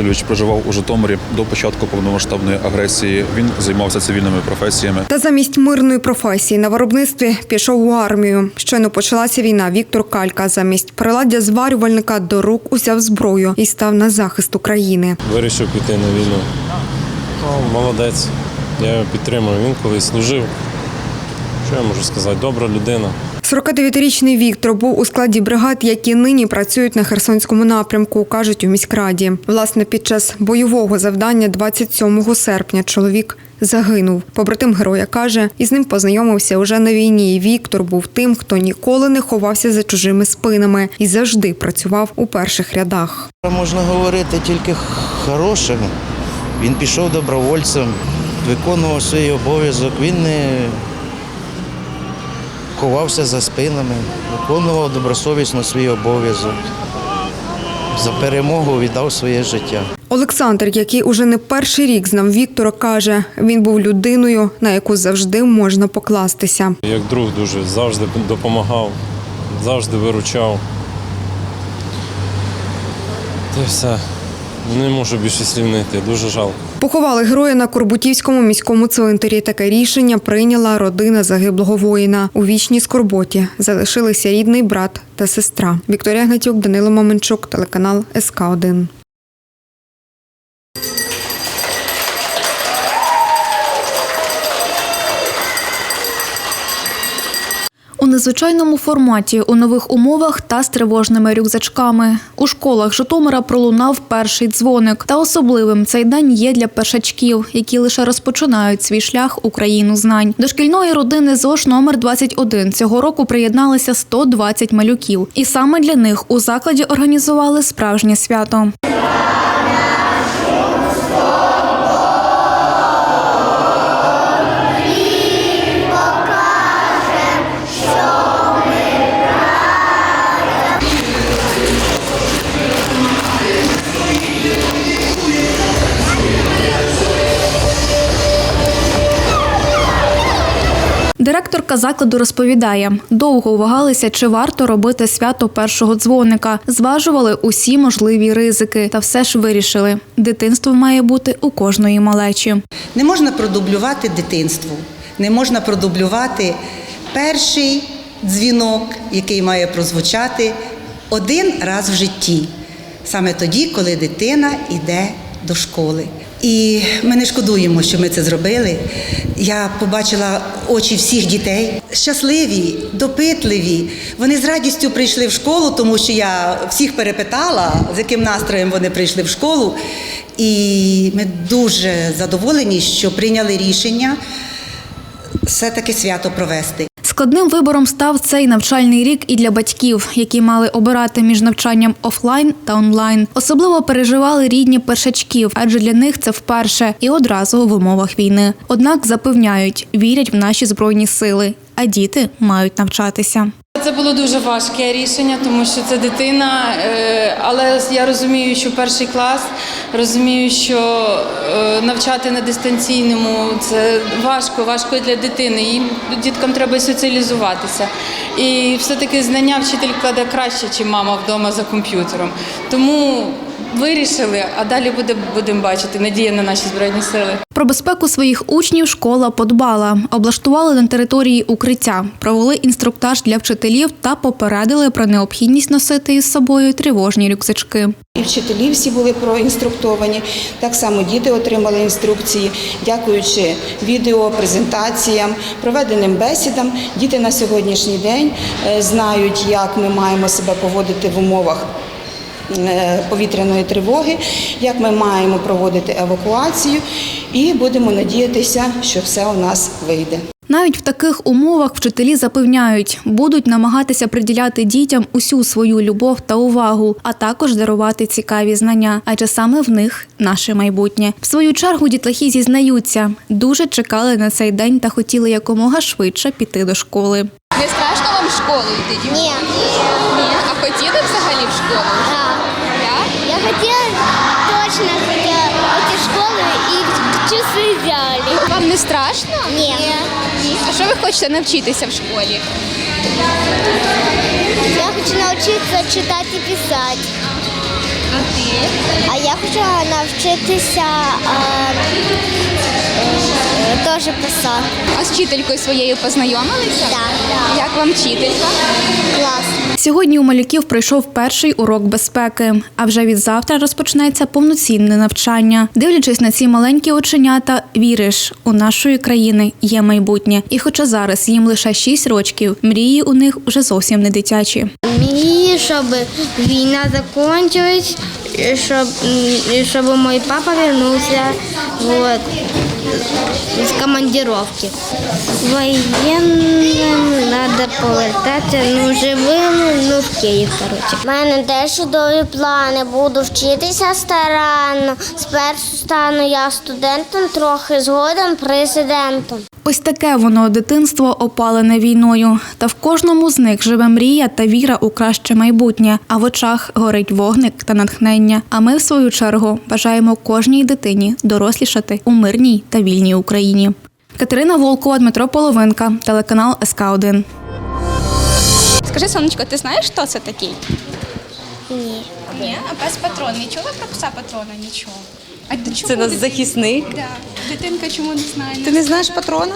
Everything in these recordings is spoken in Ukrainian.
Васильович проживав у Житомирі до початку повномасштабної агресії. Він займався цивільними професіями. Та замість мирної професії на виробництві пішов у армію. Щойно почалася війна. Віктор Калька замість приладдя зварювальника до рук узяв зброю і став на захист України. Вирішив піти на війну. Ну, молодець. Я його підтримую. Він колись служив. Що я можу сказати? Добра людина. 49-річний Віктор був у складі бригад, які нині працюють на Херсонському напрямку, кажуть у міськраді. Власне, під час бойового завдання 27 серпня чоловік загинув. Побратим героя каже, із ним познайомився уже на війні. Віктор був тим, хто ніколи не ховався за чужими спинами і завжди працював у перших рядах. Можна говорити тільки хорошим. Він пішов добровольцем, виконував свій обов'язок. Він не ховався за спинами, виконував добросовісно свій обов'язок. За перемогу віддав своє життя. Олександр, який уже не перший рік знав Віктора, каже, він був людиною, на яку завжди можна покластися. Як друг дуже завжди допомагав, завжди виручав. Та все. Не можу більше слів знайти, дуже жалко. Поховали героя на Корбутівському міському цвинтарі. Таке рішення прийняла родина загиблого воїна. У вічній скорботі залишилися рідний брат та сестра. Вікторія Гнатюк, Данило Маменчук, телеканал СК 1 незвичайному форматі, у нових умовах та з тривожними рюкзачками. У школах Житомира пролунав перший дзвоник. Та особливим цей день є для першачків, які лише розпочинають свій шлях у країну знань. До шкільної родини ЗОШ номер 21 цього року приєдналися 120 малюків. І саме для них у закладі організували справжнє свято. Директорка закладу розповідає, довго вагалися, чи варто робити свято першого дзвоника. Зважували усі можливі ризики, та все ж вирішили. Дитинство має бути у кожної малечі. Не можна продублювати дитинство, не можна продублювати перший дзвінок, який має прозвучати один раз в житті, саме тоді, коли дитина йде до школи. І ми не шкодуємо, що ми це зробили. Я побачила очі всіх дітей щасливі, допитливі. Вони з радістю прийшли в школу, тому що я всіх перепитала, з яким настроєм вони прийшли в школу. І ми дуже задоволені, що прийняли рішення все-таки свято провести. Складним вибором став цей навчальний рік і для батьків, які мали обирати між навчанням офлайн та онлайн. Особливо переживали рідні першачків, адже для них це вперше і одразу в умовах війни. Однак запевняють, вірять в наші збройні сили, а діти мають навчатися. Це було дуже важке рішення, тому що це дитина. е, Але я розумію, що перший клас, розумію, що е, навчати на дистанційному це важко, важко для дитини. Їм діткам треба соціалізуватися. І все-таки знання вчитель кладе краще, ніж мама вдома за комп'ютером. Тому вирішили, а далі буде, будемо бачити. Надія на наші збройні сили. Про безпеку своїх учнів школа подбала, облаштували на території укриття, провели інструктаж для вчителів та попередили про необхідність носити із собою тривожні рюкзачки. І вчителі всі були проінструктовані. Так само діти отримали інструкції, дякуючи відео, презентаціям, проведеним бесідам. Діти на сьогоднішній день е, знають, як ми маємо себе поводити в умовах. Е, Повітряної тривоги, як ми маємо проводити евакуацію, і будемо надіятися, що все у нас вийде. Навіть в таких умовах вчителі запевняють, будуть намагатися приділяти дітям усю свою любов та увагу, а також дарувати цікаві знання, адже саме в них наше майбутнє. В свою чергу дітлахи зізнаються, дуже чекали на цей день та хотіли якомога швидше піти до школи. Не страшно вам в школу йти? Ні. Ні. А хотіли взагалі в школу? Так. Я точно хотела идти в школу и часы взяли. Вам не страшно? Ні. Ні. А що ви хочете навчитися в школі? Я хочу научиться читать и писать. А ти? А я хочу навчитися е, е, теж писати. А з вчителькою своєю познайомилися? Так, Як вам вчителька? класно. Сьогодні у малюків пройшов перший урок безпеки, а вже від завтра розпочнеться повноцінне навчання. Дивлячись на ці маленькі оченята, віриш, у нашої країни є майбутнє. І хоча зараз їм лише 6 років, мрії у них вже зовсім не дитячі. Мрію, щоб війна закінчилась, щоб, щоб мій папа вернувся вот, з командировки. Воєнним треба повертатися, ну живими, ну в Київ, коротше. У мене теж чудові плани. Буду вчитися старанно. Спершу стану я студентом, трохи згодом президентом. Ось таке воно дитинство опалене війною. Та в кожному з них живе мрія та віра у краще майбутнє, а в очах горить вогник та натхнення. А ми, в свою чергу, бажаємо кожній дитині дорослішати у мирній та вільній Україні. Катерина Волкова, Дмитро Половинка, телеканал СК 1 Скажи, сонечко, ти знаєш, хто це такий? Ні. Ні, а пес патрон. Не чула про пса патрона? Нічого. А ти чому Це наш дитин- захисник. Да. Дитинка чому не знає? Ти не знаєш патрона?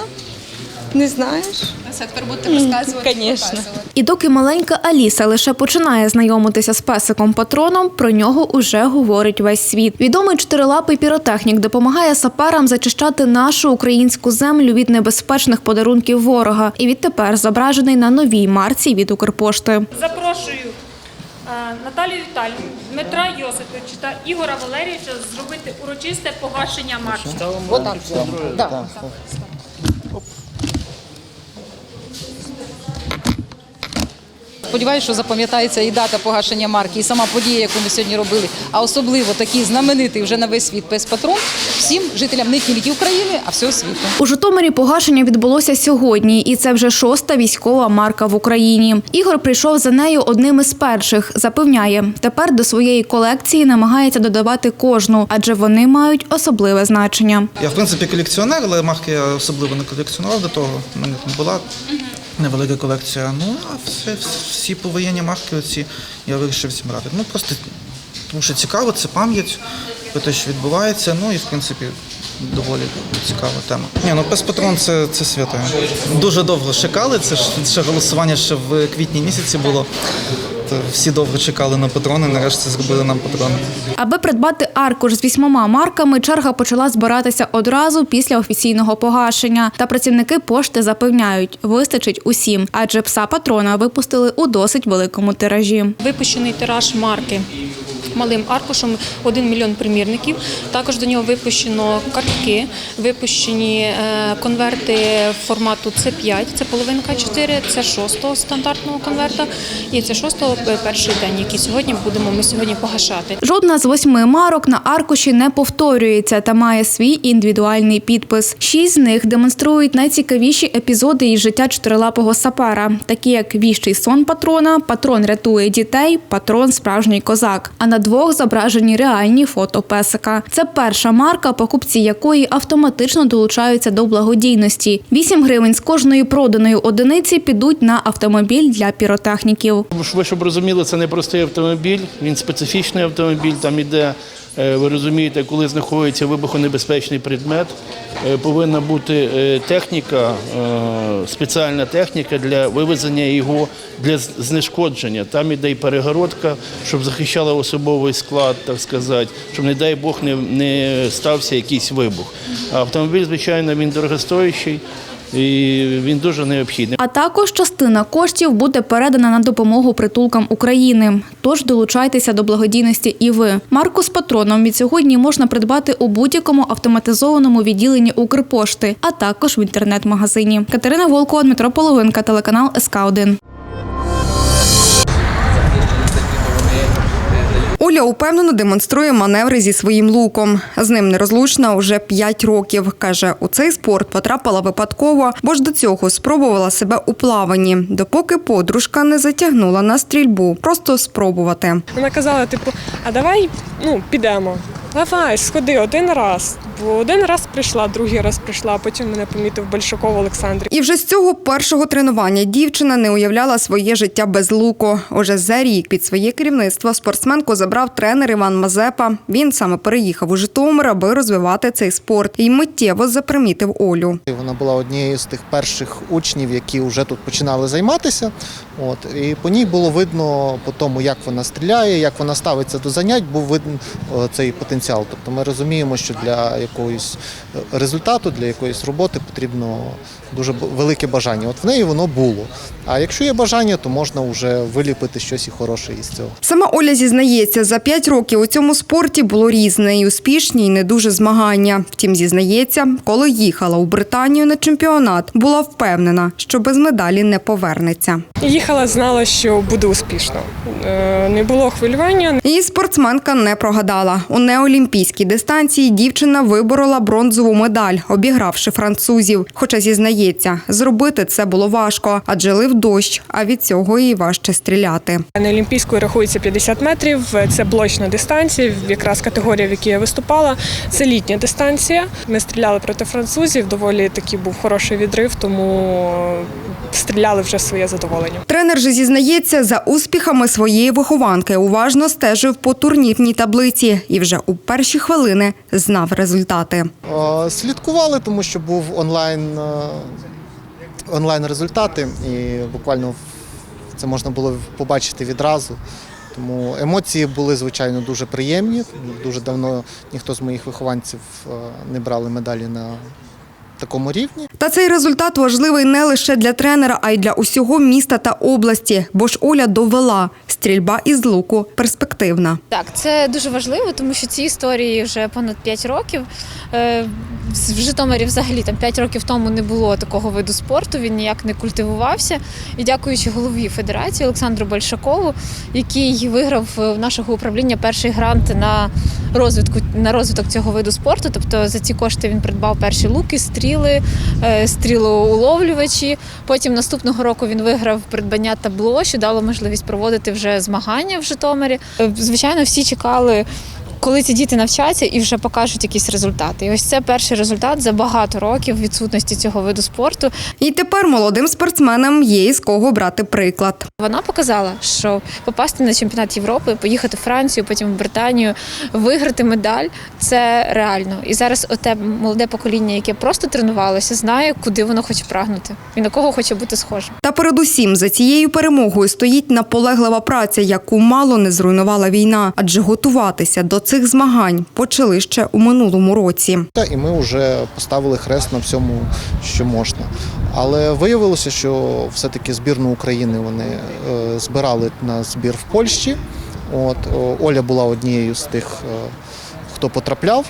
Не знаєш? Все, тепер будете розказувати. Конечно. показувати. І доки маленька Аліса лише починає знайомитися з песиком патроном, про нього уже говорить весь світ. Відомий чотирилапий піротехнік допомагає саперам зачищати нашу українську землю від небезпечних подарунків ворога. І відтепер зображений на новій марці від Укрпошти. Запрошую Наталію Віталію, Дмитра Йосиповича та Ігора Валерійовича зробити урочисте погашення марки. Сподіваюся, що запам'ятається і дата погашення марки, і сама подія, яку ми сьогодні робили. А особливо такий знаменитий вже на весь світ пес патрон всім жителям не тільки України, а всього світу. У Житомирі погашення відбулося сьогодні, і це вже шоста військова марка в Україні. Ігор прийшов за нею одним із перших. Запевняє, тепер до своєї колекції намагається додавати кожну, адже вони мають особливе значення. Я, в принципі, колекціонер, але марки я особливо не колекціонував до того. У мене там була невелика колекція. Ну, а все, всі повоєнні марки оці я вирішив зібрати. Ну, просто тому що цікаво, це пам'ять про те, що відбувається. Ну і, в принципі, доволі цікава тема. Ні, ну пес патрон це, це свято. Дуже довго шикали. Це ж ще голосування ще в квітні місяці було. То всі довго чекали на патрони, нарешті зробили нам патрони. Аби придбати аркуш з вісьмома марками, черга почала збиратися одразу після офіційного погашення. Та працівники пошти запевняють, вистачить усім, адже пса патрона випустили у досить великому тиражі. Випущений тираж марки малим аркушем 1 мільйон примірників. Також до нього випущено картки, випущені е, конверти формату С5, це половинка 4, це шостого стандартного конверта, і це шостого е, перший день, який сьогодні будемо ми сьогодні погашати. Жодна з восьми марок на аркуші не повторюється та має свій індивідуальний підпис. Шість з них демонструють найцікавіші епізоди із життя чотирилапого сапера, такі як віщий сон патрона, патрон рятує дітей, патрон справжній козак. А на двох зображені реальні фото песика. Це перша марка, покупці якої автоматично долучаються до благодійності. 8 гривень з кожної проданої одиниці підуть на автомобіль для піротехніків. Ви щоб розуміли, це не простий автомобіль, він специфічний автомобіль. Там іде, е, ви розумієте, коли знаходиться вибухонебезпечний предмет, е, повинна бути е, техніка, спеціальна техніка для вивезення його для знешкодження. Там іде і перегородка, щоб захищала особовий склад, так сказати, щоб, не дай Бог, не, не стався якийсь вибух. Автомобіль, звичайно, він дорогостоящий і він дуже необхідний. А також частина коштів буде передана на допомогу притулкам України. Тож долучайтеся до благодійності і ви. Марку з патроном від сьогодні можна придбати у будь-якому автоматизованому відділенні Укрпошти, а також в інтернет-магазині. Катерина Волкова, Дмитро Половинка, телеканал СК 1 Оля упевнено демонструє маневри зі своїм луком. З ним нерозлучна уже 5 років. Каже, у цей спорт потрапила випадково, бо ж до цього спробувала себе у плаванні, допоки подружка не затягнула на стрільбу. Просто спробувати. Вона казала, типу, а давай ну, підемо. Давай, сходи один раз. Бо один раз прийшла, другий раз прийшла, а потім мене помітив Большаков Олександр. І вже з цього першого тренування дівчина не уявляла своє життя без луку. Уже за рік під своє керівництво спортсменку забрав тренер Іван Мазепа. Він саме переїхав у Житомир, аби розвивати цей спорт, і миттєво запримітив Олю. Вона була однією з тих перших учнів, які вже тут починали займатися. От і по ній було видно по тому, як вона стріляє, як вона ставиться до занять, був видно цей потенціал. Тобто ми розуміємо, що для якогось е, результату, для якоїсь роботи потрібно дуже велике бажання. От в неї воно було. А якщо є бажання, то можна вже виліпити щось і хороше із цього. Сама Оля зізнається, за п'ять років у цьому спорті було різне і успішні, і не дуже змагання. Втім, зізнається, коли їхала у Британію на чемпіонат, була впевнена, що без медалі не повернеться. Їхала, знала, що буде успішно. Е, Не було хвилювання, Її спортсменка не прогадала. У неолімпійській дистанції дівчина виборола бронзову медаль, обігравши французів. Хоча зізнається, зробити це було важко, адже лив дощ, а від цього їй важче стріляти. На Олімпійської рахується 50 метрів. Це блочна дистанція, якраз категорія, в якій я виступала. Це літня дистанція. Ми стріляли проти французів. Доволі такий був хороший відрив, тому стріляли вже своє задоволення. Тренер же зізнається, за успіхами своєї вихованки уважно стежив по турнірній таблиці і вже у перші хвилини знав результати. Е, Слідкували, тому що був онлайн, е, онлайн результати, і буквально це можна було побачити відразу. Тому емоції були, звичайно, дуже приємні. Дуже давно ніхто з моїх вихованців е, не брали медалі на такому рівні. Та цей результат важливий не лише для тренера, а й для усього міста та області. Бо ж Оля довела стрільба із луку перспективна. Так, це дуже важливо, тому що ці історії вже понад 5 років. Е, В Житомирі взагалі там 5 років тому не було такого виду спорту, він ніяк не культивувався. І дякуючи голові федерації Олександру Большакову, який виграв в нашого управління перший грант на розвитку на розвиток цього виду спорту. Тобто за ці кошти він придбав перші луки, стріли, е, стрілоуловлювачі. Потім наступного року він виграв придбання табло, що дало можливість проводити вже змагання в Житомирі. Е, Звичайно, всі чекали. Коли ці діти навчаться і вже покажуть якісь результати, і ось це перший результат за багато років відсутності цього виду спорту. І тепер молодим спортсменам є із кого брати приклад. Вона показала, що попасти на чемпіонат Європи, поїхати в Францію, потім в Британію, виграти медаль це реально. І зараз оте молоде покоління, яке просто тренувалося, знає, куди воно хоче прагнути і на кого хоче бути схожим. Та передусім за цією перемогою стоїть наполеглива праця, яку мало не зруйнувала війна, адже готуватися до цих змагань почали ще у минулому році. І ми вже поставили хрест на всьому, що можна. Але виявилося, що все-таки збірну України вони е, збирали на збір в Польщі. От Оля була однією з тих, е, хто потрапляв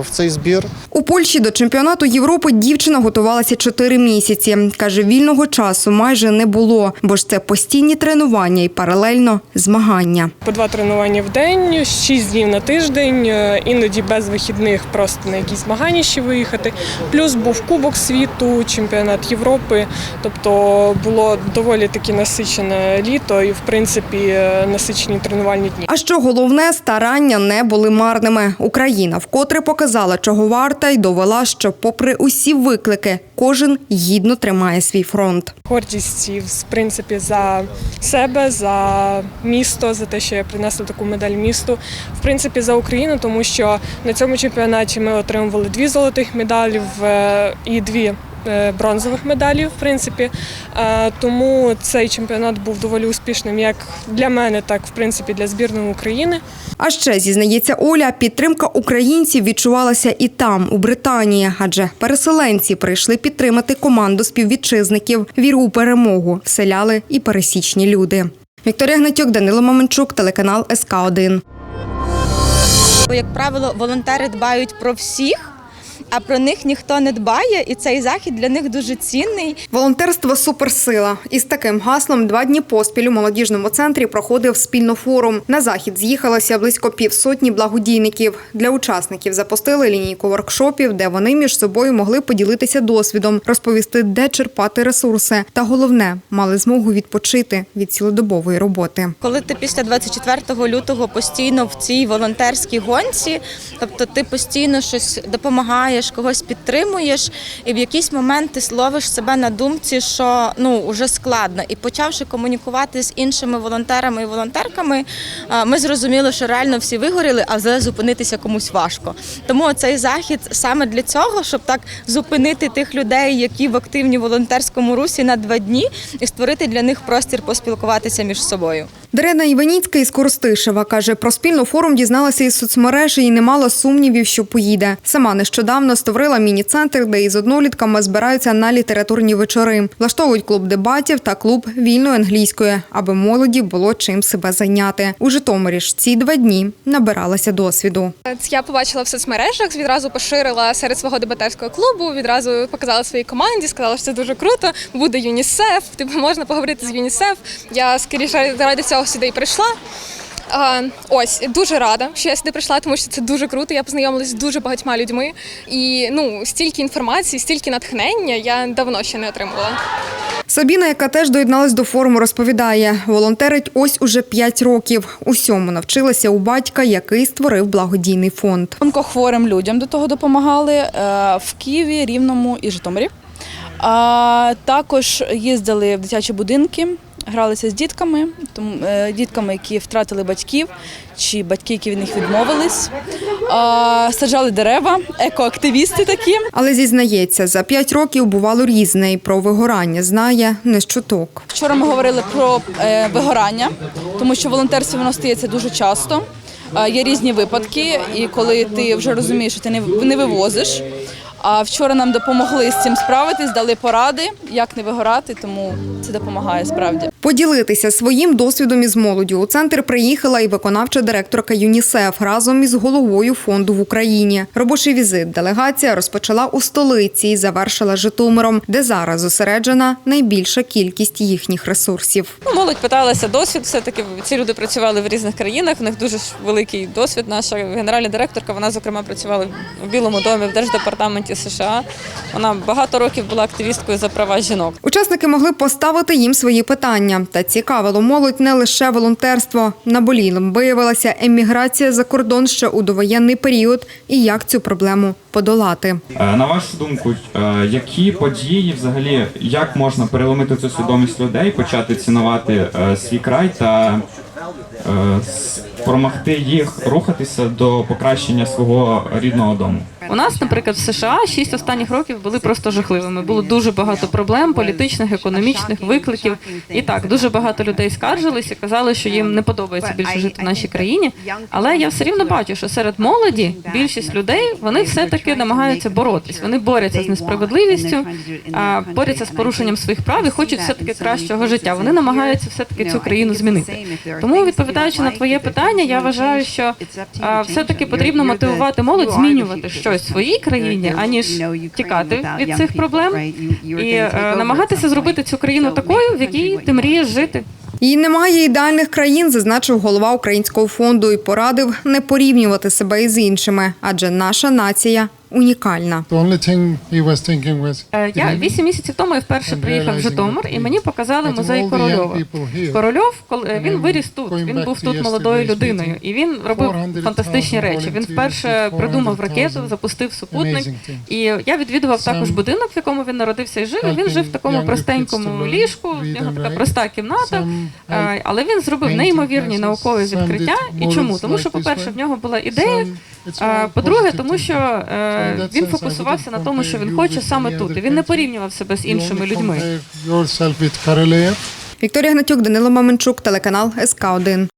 в цей збір. У Польщі до чемпіонату Європи дівчина готувалася чотири місяці. Каже, вільного часу майже не було, бо ж це постійні тренування і паралельно змагання. По два тренування в день, шість днів на тиждень, е, іноді без вихідних просто на якісь змагання ще виїхати. Плюс був Кубок світу, чемпіонат Європи. Тобто було доволі таки насичене літо і, в принципі, е, насичені тренувальні дні. А що головне, старання не були марними. Україна вкотре показала, чого варта, й довела, що, попри усі виклики, кожен гідно тримає свій фронт. Гордість і, в принципі, за себе, за місто, за те, що я принесла таку медаль місту. В принципі, за Україну, тому що на цьому чемпіонаті ми отримували дві золотих медалі в- і дві. Е, Бронзових медалів, в принципі, Е, тому цей чемпіонат був доволі успішним як для мене, так в принципі для збірної України. А ще зізнається Оля, підтримка українців відчувалася і там, у Британії, адже переселенці прийшли підтримати команду співвітчизників. Віру у перемогу вселяли і пересічні люди. Вікторія Гнатюк, Данило Маменчук, телеканал СК 1 Як правило, волонтери дбають про всіх. А про них ніхто не дбає, і цей захід для них дуже цінний. Волонтерство суперсила. Із таким гаслом два дні поспіль у молодіжному центрі проходив спільно форум. На захід з'їхалося близько півсотні благодійників. Для учасників запустили лінійку воркшопів, де вони між собою могли поділитися досвідом, розповісти, де черпати ресурси. Та головне, мали змогу відпочити від цілодобової роботи. Коли ти після 24 лютого постійно в цій волонтерській гонці, тобто ти постійно щось допомагаєш, когось підтримуєш, і в якийсь момент ти ловиш себе на думці, що ну вже складно. І почавши комунікувати з іншими волонтерами і волонтерками, ми зрозуміли, що реально всі вигоріли, а зараз зупинитися комусь важко. Тому цей захід саме для цього, щоб так зупинити тих людей, які в активній волонтерському русі на два дні, і створити для них простір поспілкуватися між собою. Дарина Іваніцька із Коростишева каже, про спільну форум дізналася із соцмереж і не мала сумнівів, що поїде. Сама нещодавно створила міні-центр, де із однолітками збираються на літературні вечори. Влаштовують клуб дебатів та клуб вільної англійської, аби молоді було чим себе зайняти. У Житомирі ж ці два дні набиралася досвіду. Я побачила в соцмережах, відразу поширила серед свого дебатерського клубу, відразу показала своїй команді, сказала, що це дуже круто. Буде ЮНІСЕФ, типу можна поговорити з ЮНІСЕФ. Я скоріше ради цього сюди і прийшла. А, ось дуже рада, що я сюди прийшла, тому що це дуже круто. Я познайомилася з дуже багатьма людьми, і ну стільки інформації, стільки натхнення я давно ще не отримувала. Сабіна, яка теж доєдналась до форуму, розповідає, волонтерить ось уже 5 років. Усьому навчилася у батька, який створив благодійний фонд. Онкохворим людям до того допомагали е, в Києві, Рівному і Житомирі. А також їздили в дитячі будинки, гралися з дітками, тому е, дітками, які втратили батьків, чи батьки, які від них відмовились. А, саджали дерева, екоактивісти такі. Але зізнається, за 5 років бувало різне і про вигорання знає не з чуток. Вчора ми говорили про е, вигорання, тому що в волонтерстві воно стається дуже часто. Є різні випадки, і коли ти вже розумієш, що ти не вивозиш. А вчора нам допомогли з цим справитись, дали поради, як не вигорати, тому це допомагає справді. Поділитися своїм досвідом із молоддю у центр приїхала і виконавча директорка ЮНІСЕФ разом із головою фонду в Україні. Робочий візит делегація розпочала у столиці і завершила Житомиром, де зараз зосереджена найбільша кількість їхніх ресурсів. Ну, молодь питалася досвід. Все таки ці люди працювали в різних країнах. В них дуже великий досвід. Наша генеральна директорка. Вона зокрема працювала в Білому домі в держдепартаменті США. Вона багато років була активісткою за права жінок. Учасники могли поставити їм свої питання. Та цікавило молодь не лише волонтерство. Наболілим виявилася еміграція за кордон ще у довоєнний період і як цю проблему подолати. Е, На вашу думку, е, які події взагалі як можна переломити цю свідомість людей, почати цінувати е, свій край та промогти їх рухатися до покращення свого рідного дому? У нас, наприклад, в США шість останніх років були просто жахливими. Було дуже багато проблем, політичних, економічних викликів. І так, дуже багато людей скаржилися, казали, що їм не подобається більше жити в нашій країні. Але я все рівно бачу, що серед молоді більшість людей вони все таки намагаються боротись. Вони борються з несправедливістю, борються з порушенням своїх прав і хочуть все таки кращого життя. Вони намагаються все таки цю країну змінити. Тому, відповідаючи на твоє питання, я вважаю, що все таки потрібно мотивувати молодь змінювати щось в своїй країні, аніж тікати від цих проблем. і е, намагатися зробити цю країну такою, в якій ти мрієш жити. І немає ідеальних країн, зазначив голова українського фонду і порадив не порівнювати себе із іншими, адже наша нація унікальна. Е, Я вісім місяців тому я вперше приїхав в Житомир, і мені показали музей Корольова. Корольов, коли е, він виріс тут, він був тут молодою людиною, і він робив фантастичні речі. Він вперше придумав ракету, запустив супутник. І я відвідував також будинок, в якому він народився і жив. І він жив в такому простенькому ліжку. В нього така проста кімната, Е, але він зробив неймовірні наукові відкриття. І чому? Тому що, по-перше, в нього була ідея. А, По-друге, тому що е, він фокусувався на тому, що він хоче саме тут. І він не порівнював себе з іншими людьми. Вікторія Гнатюк, Данило Маменчук, телеканал СК 1